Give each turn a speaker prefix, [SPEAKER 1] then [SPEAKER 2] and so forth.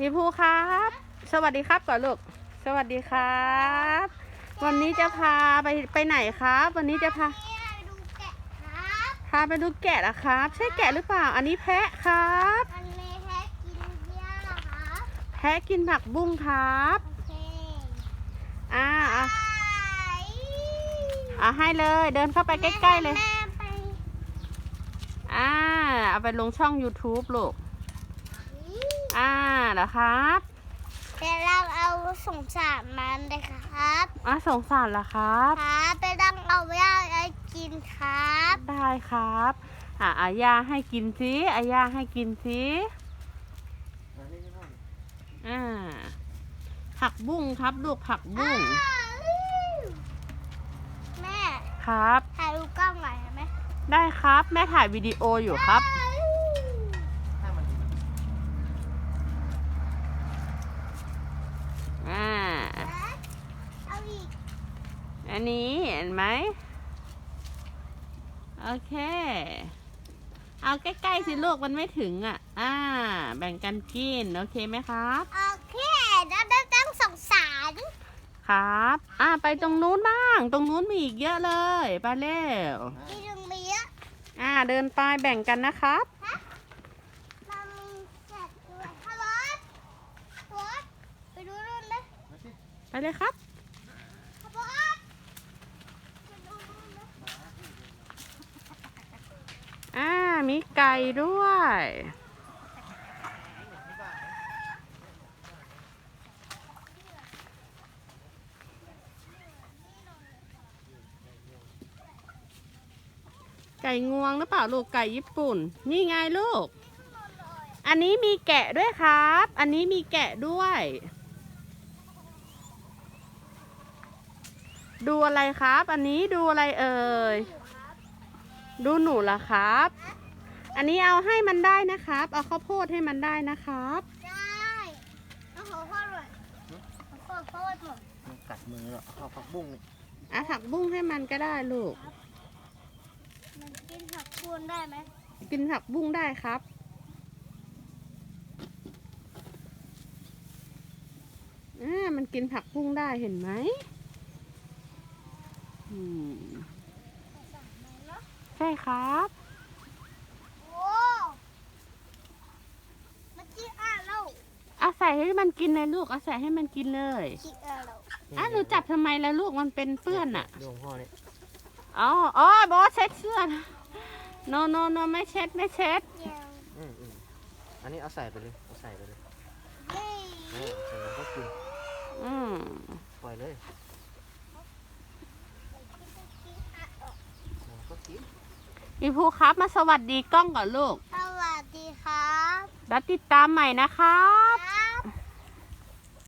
[SPEAKER 1] มีภูครับ สวัสดีครับก่อนลูก สวัสดีครับ วันนี้จะพาไปไปไหนครับ วันนี้จะพา
[SPEAKER 2] เนี่ยดูแกะครับ
[SPEAKER 1] พาไปดูแกะเหรอครับ ใช่แกะหรือเปล่า อันนี้แพะครับ
[SPEAKER 2] มันเมแพ้กินเบี้ยเหรอครับ
[SPEAKER 1] แพะกินผักบุ้งครับ
[SPEAKER 2] โอเค
[SPEAKER 1] อ่าอะ
[SPEAKER 2] ไป
[SPEAKER 1] อะให้เลย เดินเข้าไปใกล้ๆเลย
[SPEAKER 2] แม่ไป
[SPEAKER 1] อ่า เอาไปลงช่อง YouTube ลูก อ่าเหรอครับ
[SPEAKER 2] เดี๋ยวเราเอาสงสารมันเลยครับ
[SPEAKER 1] อะสงสารเหรอครับ
[SPEAKER 2] ครับไปดังเอาไว้ให้กินครับ
[SPEAKER 1] ได้ครับอะอาย่าให้กินสิอาย่าให้กินสิอ่าผักบุ้งครับลูกผักบุ้ง
[SPEAKER 2] แม่
[SPEAKER 1] ครับ
[SPEAKER 2] ถ่ายรูปกล้องหน่อยได้ไหม
[SPEAKER 1] ได้ครับ แม่ถ่ายวิดีโออยู่ครับ อ่า
[SPEAKER 2] เอาอีก
[SPEAKER 1] อันนี้เห็นไหมโอเค เอาใกล้ๆสิลูกมันไม่ถึงอะ อ่า แบ่งกันกิน โอเคไหมครับ
[SPEAKER 2] โอเคแล้วได้ตั้งสงสาร
[SPEAKER 1] ครับ อ่าไปตรงนู้นบ้าง ตรงนู้นมีอีกเยอะเลยไปเร็ว
[SPEAKER 2] ที่ตรงนี้อะ
[SPEAKER 1] อ่าเดินไปแบ่งกันนะครับ
[SPEAKER 2] มันมีแกะด้วยฮัลโหลรถไปดูนู่นเลย
[SPEAKER 1] ไปเลยครับ
[SPEAKER 2] ฮัลโหลไปดูนู่นเลย
[SPEAKER 1] อ่า มีไก่ด้วย ไก่งวงหรือเปล่าลูกไก่ญี่ปุ่น นี่ไงลูก อันนี้มีแกะด้วยครับ อันนี้มีแกะด้วย ดูอะไรครับ อันนี้ดูอะไรเอ่ยดูหนูเหรอครับ อันนี้เอาให้มันได้นะครับ เอาข้าวโพดให้มันได้นะครับ
[SPEAKER 2] ได้เอาขอโทษหน่อยขอโทษหน่อย
[SPEAKER 3] มันกัดมือเหรอข้าวผักบุ้งนี่
[SPEAKER 1] อะผักบุ้งให้มันก็ได้ลูก
[SPEAKER 2] มันกินผักคูนได้ไหม
[SPEAKER 1] กินผักบุ้งได้ครับ อ่า มันกินผักบุ้งได้เห็นไหมอืมใช่ครับ
[SPEAKER 2] โอ้มันกินอะเรา
[SPEAKER 1] เอา ใส่ให้มันกินเลยลูกเอาใส่ให้มันกินเลย
[SPEAKER 2] กินอะเรา
[SPEAKER 1] อะหนูจับทำไมล่ะลูกมันเป็นเปื้อนอะ
[SPEAKER 3] ดูของพ่อนี่
[SPEAKER 1] อ๋ออ๋อบอสเช็ดเสื้อนะโนโนโนไม่เช็ดไม่เช็ด
[SPEAKER 2] เนี่ย
[SPEAKER 3] อืมอืมอันนี้เอาใส่ไปเลยเอาใส่ไปเลย
[SPEAKER 2] เย้
[SPEAKER 3] เออใส่แล้วก็กิน
[SPEAKER 1] อืม
[SPEAKER 3] ปล่อยเลยแล้วก็กิน
[SPEAKER 1] อีภูครับมาสวัสดีกล้องก่อนลูก
[SPEAKER 2] สวัสดีครับ
[SPEAKER 1] แล้วติดตามใหม่นะครับ